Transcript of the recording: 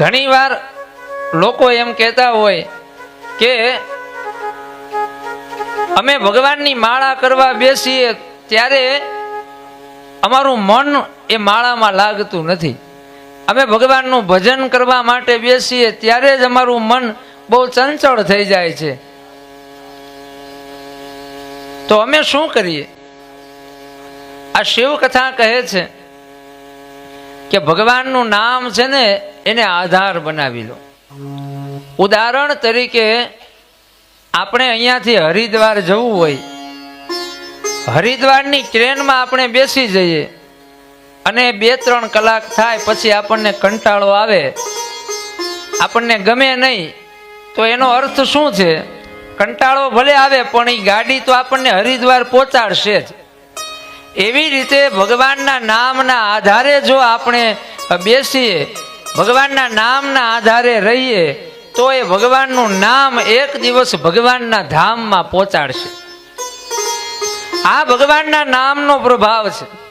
ઘણીવાર લોકો એમ કહેતા હોય કે અમે ભગવાનની માળા કરવા બેસીએ ત્યારે અમારું મન એ માળામાં લાગતું નથી. અમે ભગવાનનું ભજન કરવા માટે બેસીએ ત્યારે જ અમારું મન બહુ ચંચળ થઈ જાય છે. તો અમે શું કરીએ? આ શિવ કથા કહે છે કે ભગવાનનું નામ છે ને, એને આધાર બનાવી લો. ઉદાહરણ તરીકે, આપણે અહીંયાથી હરિદ્વાર જવું હોય. હરિદ્વારની ટ્રેનમાં આપણે બેસી જઈએ. અને બે ત્રણ કલાક થાય પછી આપણને કંટાળો આવે. આપણને ગમે નહીં, તો એનો અર્થ શું છે? કંટાળો ભલે આવે, પણ એ ગાડી તો આપણને હરિદ્વાર પહોંચાડશે જ. એવી રીતે ભગવાનના નામના આધારે જો આપણે બેસીએ, ભગવાનના નામના આધારે રહીએ, તો એ ભગવાનનું નામ એક દિવસ ભગવાનના ધામમાં પહોંચાડશે. આ ભગવાનના નામનો પ્રભાવ છે.